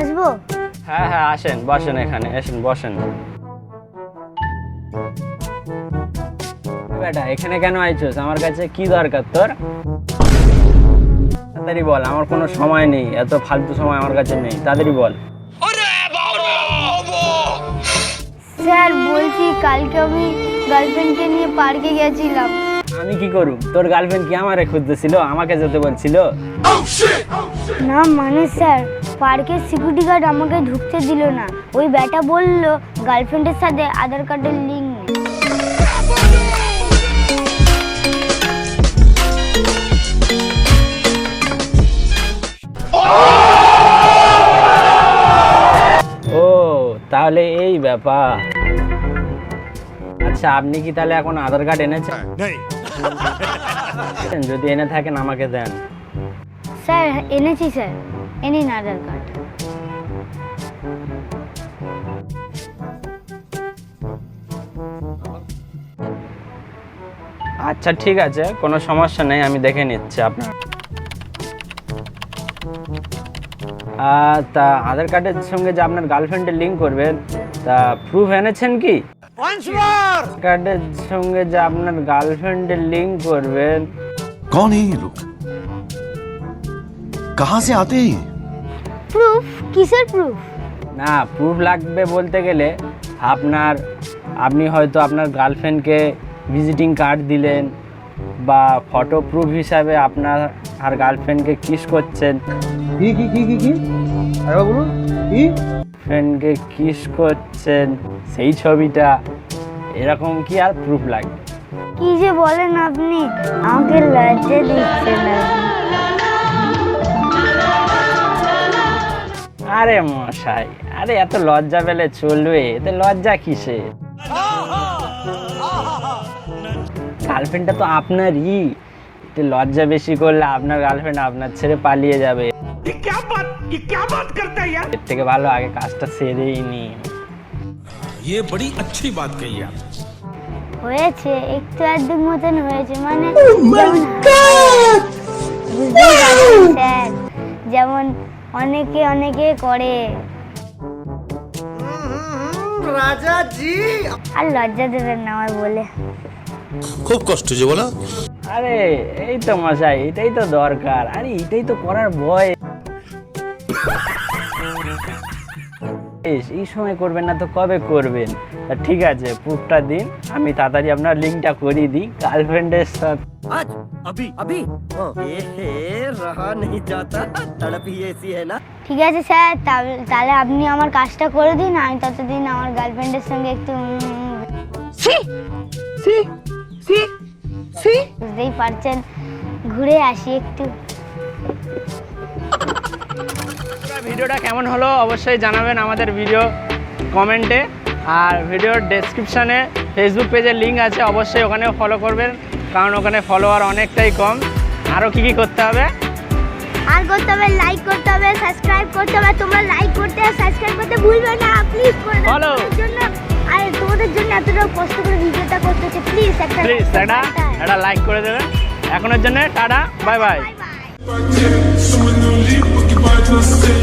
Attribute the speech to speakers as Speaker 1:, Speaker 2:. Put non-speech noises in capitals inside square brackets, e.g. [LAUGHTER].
Speaker 1: বসবো
Speaker 2: হ্যাঁ হ্যাঁ আসেন বসেন এখানে এসেন বসেন। বেটা এখানে কেন আইছস? আমার কাছে কি দরকার তোর? তাড়াতাড়ি বল আমার কোনো সময় নেই এত ফালতু সময় আমার কাছে নেই তাড়াতাড়ি বল।
Speaker 1: স্যার বলছি কালকে আমি গার্লফ্রেন্ডকে নিয়ে পার্কে গেছিলাম।
Speaker 2: আমি কি করব তোর গার্লফ্রেন্ড কি আমারে খুঁজতেছিল? আমাকে যেতে বলছিল?
Speaker 1: না মানে স্যার পার্কের সিকিউরিটি গার্ড আমাকে ঢুকতে দিল না। ওই ব্যাটা বলল গার্লফ্রেন্ডের সাথে আধার কার্ডের লিঙ্ক
Speaker 2: ও তাহলে এই ব্যাপার। আচ্ছা আপনি কি তাহলে এখন আধার কার্ড এনেছেন? [LAUGHS] যদি এনে থাকেন আমাকে দেন।
Speaker 1: স্যার এনেছি স্যার। এ নিন আধার কার্ড।
Speaker 2: আচ্ছা ঠিক আছে। কোনো সমস্যা নেই আমি দেখে নিচ্ছি আপনার। তা আধার কার্ডের সঙ্গে যে আপনার গার্লফ্রেন্ডের লিঙ্ক করবেন তা প্রুফ এনেছেন কি? আধার কার্ডের সঙ্গে যে আপনার গার্লফ্রেন্ডের লিঙ্ক করবেন
Speaker 3: कौन है ये लोग कहां से आते हैं ये
Speaker 1: প্রুফ কিসের প্রুফ
Speaker 2: না প্রুফ লাগবে বলতে গেলে আপনার আপনি হয়তো আপনার গার্লফ্রেন্ডকে ভিজিটিং কার্ড দিলেন বা ফটো প্রুফ হিসাবে আপনার আর গার্লফ্রেন্ডকে কিস করছেন
Speaker 4: কি কি কি কি কি আরেকবার বলুন কি
Speaker 2: ফ্রেন্ডকে কিস করছেন সেই ছবিটা এরকম কি আর প্রুফ লাগে
Speaker 1: কি যে বলেন আপনি? আমাকে লজ্জা দিচ্ছেন আপনি।
Speaker 2: আরে মশাই আরে এত লজ্জা পেলে চলবে এতে লজ্জা কিসে? গার্লফ্রেন্ডটা তো আপনারই। এতে লজ্জা বেশি করলে আপনার গার্লফ্রেন্ড আপনার ছেড়ে পালিয়ে যাবে। এর থেকে ভালো আগে কাজটা সেরেই নি
Speaker 5: ये बड़ी अच्छी बात कही आप
Speaker 1: হয়েছে একটু আধটুক মতন হয়েছে মানে যেমন বুঝতেই পারছেন স্যার যেমন অনেকে অনেকে করে
Speaker 4: রাজা জি
Speaker 1: আর লজ্জা দেবেন না আমার বলে
Speaker 5: खूब कष्ट जो बोला
Speaker 2: আরে এই তো মশাই এটাই তো দরকার আরে এটাই তো করার ভয় বেশ, এই সময় করবেন না তো কবে করবেন তা ঠিক আছে প্রুফটা দিন আমি তাড়াতাড়ি আপনার লিঙ্কটা করিয়ে দিই গার্লফ্রেন্ডের সাথে
Speaker 6: आज अभी अभी ये रहा नहीं जाता तड़प ही ऐसी है ना
Speaker 1: ঠিক আছে স্যার তাহলে- তাহলে আপনি আমার কাজটা করে দিন আমি ততদিন আমার গার্লফ্রেন্ডের সঙ্গে একটু উম, বুঝতেই পারছেন ঘুরে আসি একটু
Speaker 2: ভিডিওটা কেমন হলো অবশ্যই জানাবেন আমাদের ভিডিও কমেন্টে। আর ভিডিওর ডেসক্রিপশানে ফেসবুক পেজের লিঙ্ক আছে অবশ্যই ওখানেও ফলো করবেন কারণ ওখানে ফলোয়ার অনেকটাই কম। আরও কী কী করতে হবে?
Speaker 1: আর করতে হবে লাইক করতে হবে সাবস্ক্রাইব করতে হবে। তোমরা লাইক করতে আর সাবস্ক্রাইব করতে ভুলবে না প্লিজ করে দাও। জন্য আর তোমাদের জন্য এতটা কষ্ট করে ভিডিওটা করতেছে প্লিজ একটা
Speaker 2: প্লিজ একটা একটা লাইক করে দেবেন। এখনের জন্য টাটা বাই বাই
Speaker 1: বাই